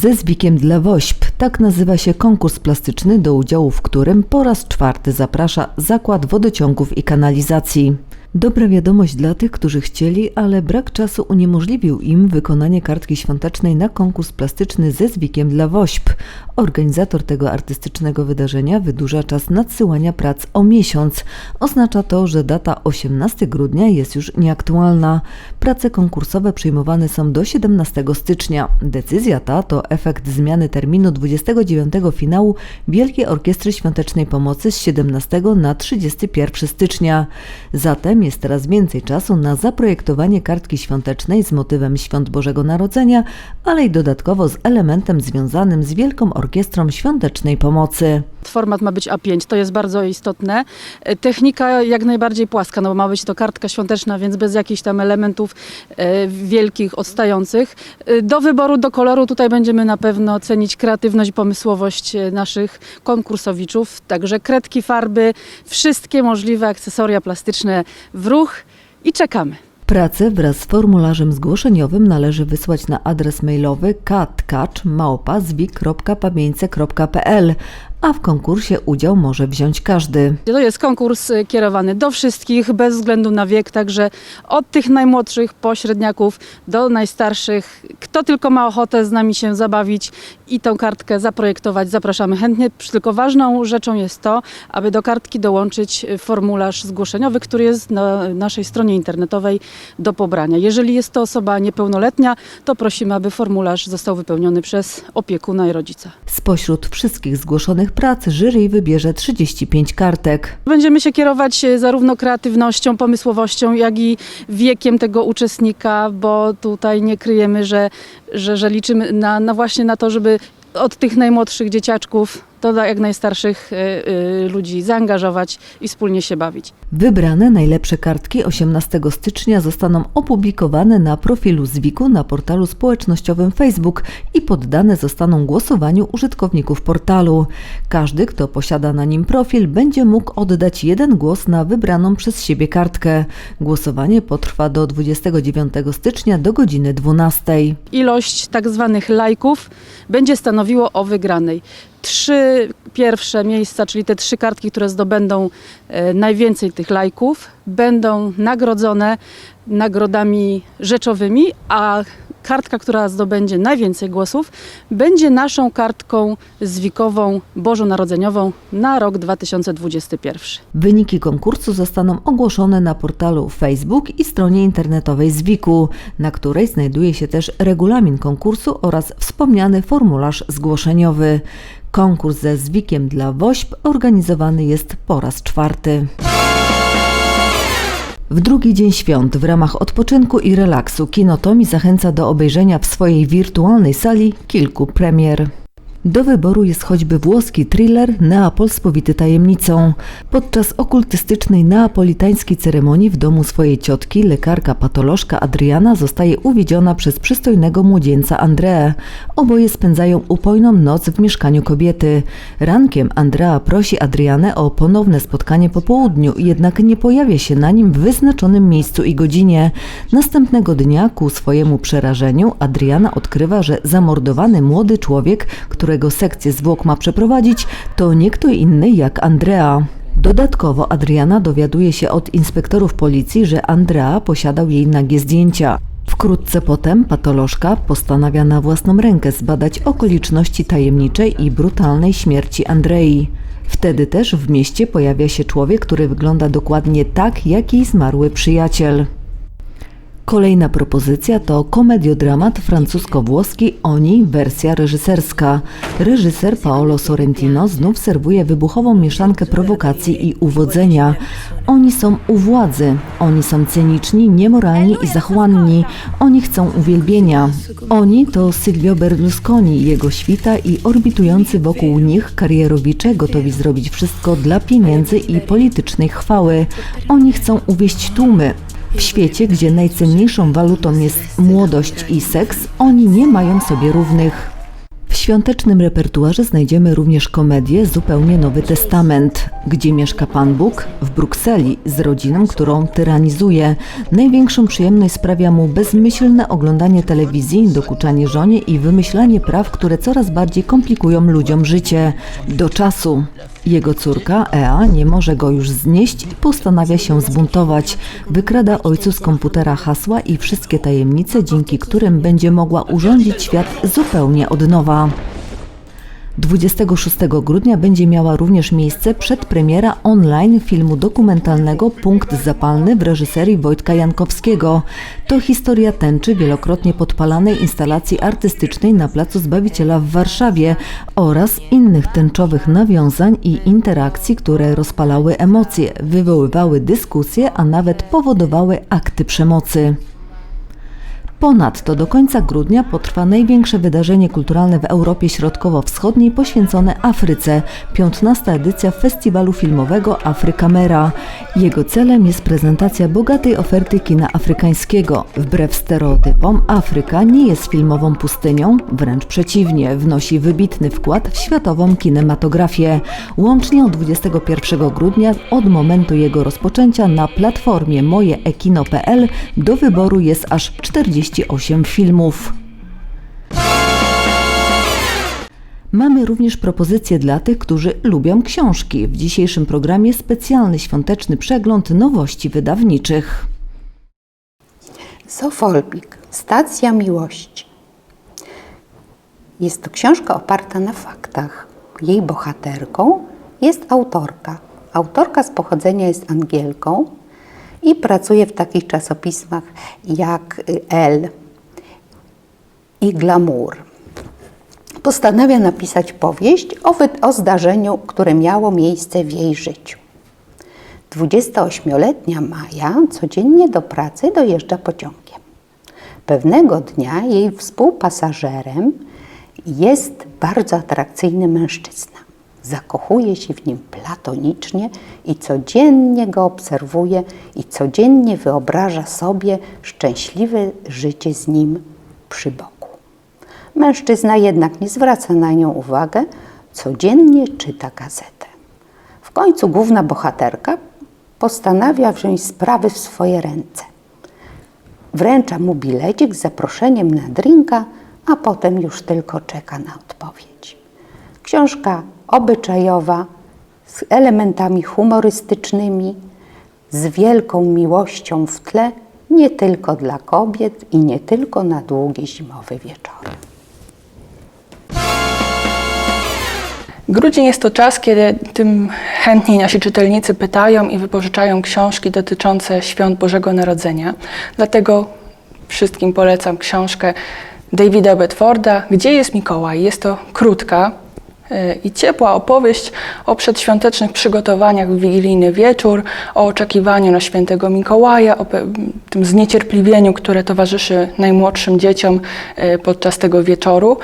ze zwikiem dla WOŚP. Tak nazywa się konkurs plastyczny, do udziału w którym po raz czwarty zaprasza Zakład Wodociągów i Kanalizacji. Dobra wiadomość dla tych, którzy chcieli, ale brak czasu uniemożliwił im wykonanie kartki świątecznej na konkurs plastyczny ze zwikiem dla WOŚP. Organizator tego artystycznego wydarzenia wydłuża czas nadsyłania prac o miesiąc. Oznacza to, że data 18 grudnia jest już nieaktualna. Prace konkursowe przyjmowane są do 17 stycznia. Decyzja ta to efekt zmiany terminu 29 finału Wielkiej Orkiestry Świątecznej Pomocy z 17 na 31 stycznia. Zatem jest teraz więcej czasu na zaprojektowanie kartki świątecznej z motywem Świąt Bożego Narodzenia, ale i dodatkowo z elementem związanym z Wielką Orkiestrą Świątecznej Pomocy. Format ma być A5, to jest bardzo istotne. E, Technika jak najbardziej płaska, no bo ma być to kartka świąteczna, więc bez jakichś tam elementów e, wielkich, odstających. E, Do wyboru, do koloru tutaj będziemy na pewno cenić kreatywność pomysłowość naszych konkursowiczów. Także kredki, farby, wszystkie możliwe akcesoria plastyczne w ruch i czekamy. Pracę wraz z formularzem zgłoszeniowym należy wysłać na adres mailowy katkacz.zwik.pamieńce.pl, a w konkursie udział może wziąć każdy. To jest konkurs e, kierowany do wszystkich, bez względu na wiek, także od tych najmłodszych pośredniaków do najstarszych. Kto tylko ma ochotę z nami się zabawić i tą kartkę zaprojektować, zapraszamy chętnie. Tylko ważną rzeczą jest to, aby do kartki dołączyć e, formularz zgłoszeniowy, który jest na naszej stronie internetowej do pobrania. Jeżeli jest to osoba niepełnoletnia, to prosimy, aby formularz został wypełniony przez opiekuna i rodzica. Spośród wszystkich zgłoszonych prac jury wybierze 35 kartek. Będziemy się kierować e, zarówno kreatywnością, pomysłowością, jak i wiekiem tego uczestnika, bo tutaj nie kryjemy, że, że, że liczymy na, na właśnie na to, żeby od tych najmłodszych dzieciaczków do jak najstarszych e, e, ludzi zaangażować i wspólnie się bawić. Wybrane najlepsze kartki 18 stycznia zostaną opublikowane na profilu Zwiku na portalu społecznościowym Facebook i poddane zostaną głosowaniu użytkowników portalu. Każdy, kto posiada na nim profil, będzie mógł oddać jeden głos na wybraną przez siebie kartkę. Głosowanie potrwa do 29 stycznia do godziny 12. Ilość tak zwanych lajków będzie stanowiło o wygranej. Trzy pierwsze miejsca, czyli te trzy kartki, które zdobędą e, najwięcej tych lajków, będą nagrodzone nagrodami rzeczowymi, a kartka, która zdobędzie najwięcej głosów, będzie naszą kartką zwikową bożonarodzeniową na rok 2021. Wyniki konkursu zostaną ogłoszone na portalu Facebook i stronie internetowej Zwiku, na której znajduje się też regulamin konkursu oraz wspomniany formularz zgłoszeniowy. Konkurs ze Zwikiem dla WOŚP organizowany jest po raz czwarty. W drugi dzień świąt w ramach odpoczynku i relaksu Kinotomi zachęca do obejrzenia w swojej wirtualnej sali kilku premier. Do wyboru jest choćby włoski thriller Neapol spowity tajemnicą. Podczas okultystycznej neapolitańskiej ceremonii w domu swojej ciotki lekarka patolożka Adriana zostaje uwiedziona przez przystojnego młodzieńca Andrea. Oboje spędzają upojną noc w mieszkaniu kobiety. Rankiem Andrea prosi Adrianę o ponowne spotkanie po południu, jednak nie pojawia się na nim w wyznaczonym miejscu i godzinie. Następnego dnia ku swojemu przerażeniu Adriana odkrywa, że zamordowany młody człowiek, którego sekcję zwłok ma przeprowadzić, to nie kto inny jak Andrea. Dodatkowo Adriana dowiaduje się od inspektorów policji, że Andrea posiadał jej nagie zdjęcia. Wkrótce potem patolożka postanawia na własną rękę zbadać okoliczności tajemniczej i brutalnej śmierci Andrei. Wtedy też w mieście pojawia się człowiek, który wygląda dokładnie tak, jak jej zmarły przyjaciel. Kolejna propozycja to komediodramat francusko-włoski Oni, wersja reżyserska. Reżyser Paolo Sorrentino znów serwuje wybuchową mieszankę prowokacji i uwodzenia. Oni są u władzy, oni są cyniczni, niemoralni i zachłanni, oni chcą uwielbienia. Oni to Silvio Berlusconi, jego świta i orbitujący wokół nich karierowicze gotowi zrobić wszystko dla pieniędzy i politycznej chwały. Oni chcą uwieść tłumy, w świecie, gdzie najcenniejszą walutą jest młodość i seks, oni nie mają sobie równych. W świątecznym repertuarze znajdziemy również komedię Zupełnie Nowy Testament, gdzie mieszka Pan Bóg w Brukseli z rodziną, którą tyranizuje. Największą przyjemność sprawia mu bezmyślne oglądanie telewizji, dokuczanie żonie i wymyślanie praw, które coraz bardziej komplikują ludziom życie. Do czasu. Jego córka, Ea, nie może go już znieść i postanawia się zbuntować. Wykrada ojcu z komputera hasła i wszystkie tajemnice, dzięki którym będzie mogła urządzić świat zupełnie od nowa. 26 grudnia będzie miała również miejsce przedpremiera online filmu dokumentalnego Punkt Zapalny w reżyserii Wojtka Jankowskiego. To historia tęczy wielokrotnie podpalanej instalacji artystycznej na Placu Zbawiciela w Warszawie oraz innych tęczowych nawiązań i interakcji, które rozpalały emocje, wywoływały dyskusje, a nawet powodowały akty przemocy. Ponadto do końca grudnia potrwa największe wydarzenie kulturalne w Europie Środkowo-Wschodniej poświęcone Afryce, 15. edycja festiwalu filmowego Afrykamera. Jego celem jest prezentacja bogatej oferty kina afrykańskiego. Wbrew stereotypom, Afryka nie jest filmową pustynią, wręcz przeciwnie, wnosi wybitny wkład w światową kinematografię. Łącznie od 21 grudnia, od momentu jego rozpoczęcia na platformie mojeekino.pl do wyboru jest aż 48 filmów. Mamy również propozycje dla tych, którzy lubią książki. W dzisiejszym programie specjalny świąteczny przegląd nowości wydawniczych. Sofolbik, Stacja Miłości. Jest to książka oparta na faktach. Jej bohaterką jest autorka. Autorka z pochodzenia jest Angielką i pracuje w takich czasopismach jak Elle i Glamour. Postanawia napisać powieść o, o zdarzeniu, które miało miejsce w jej życiu. 28-letnia Maja codziennie do pracy dojeżdża pociągiem. Pewnego dnia jej współpasażerem jest bardzo atrakcyjny mężczyzna. Zakochuje się w nim platonicznie i codziennie go obserwuje i codziennie wyobraża sobie szczęśliwe życie z nim przy boku. Mężczyzna jednak nie zwraca na nią uwagę, codziennie czyta gazetę. W końcu główna bohaterka postanawia wziąć sprawy w swoje ręce. Wręcza mu bilecik z zaproszeniem na drinka, a potem już tylko czeka na odpowiedź. Książka obyczajowa, z elementami humorystycznymi, z wielką miłością w tle, nie tylko dla kobiet i nie tylko na długie zimowe wieczory. Grudzień jest to czas, kiedy tym chętniej nasi czytelnicy pytają i wypożyczają książki dotyczące świąt Bożego Narodzenia. Dlatego wszystkim polecam książkę Davida Bedforda Gdzie jest Mikołaj? Jest to krótka i ciepła opowieść o przedświątecznych przygotowaniach w wigilijny wieczór, o oczekiwaniu na świętego Mikołaja, o tym zniecierpliwieniu, które towarzyszy najmłodszym dzieciom y, podczas tego wieczoru.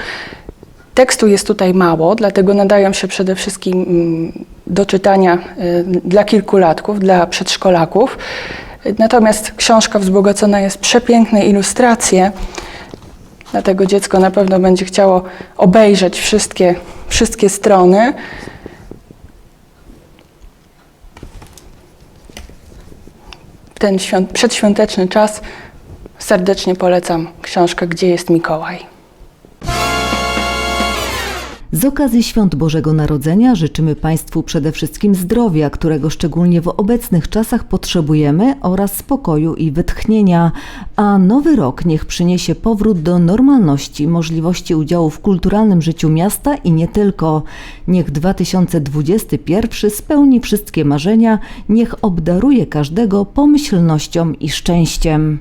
Tekstu jest tutaj mało, dlatego nadają się przede wszystkim mm, do czytania y, dla kilkulatków, dla przedszkolaków. Natomiast książka wzbogacona jest przepiękne ilustracje, dlatego dziecko na pewno będzie chciało obejrzeć wszystkie, wszystkie strony. Ten świąt, przedświąteczny czas serdecznie polecam książkę Gdzie jest Mikołaj. Z okazji Świąt Bożego Narodzenia życzymy Państwu przede wszystkim zdrowia, którego szczególnie w obecnych czasach potrzebujemy, oraz spokoju i wytchnienia. A nowy rok niech przyniesie powrót do normalności, możliwości udziału w kulturalnym życiu miasta i nie tylko. Niech 2021 spełni wszystkie marzenia, niech obdaruje każdego pomyślnością i szczęściem.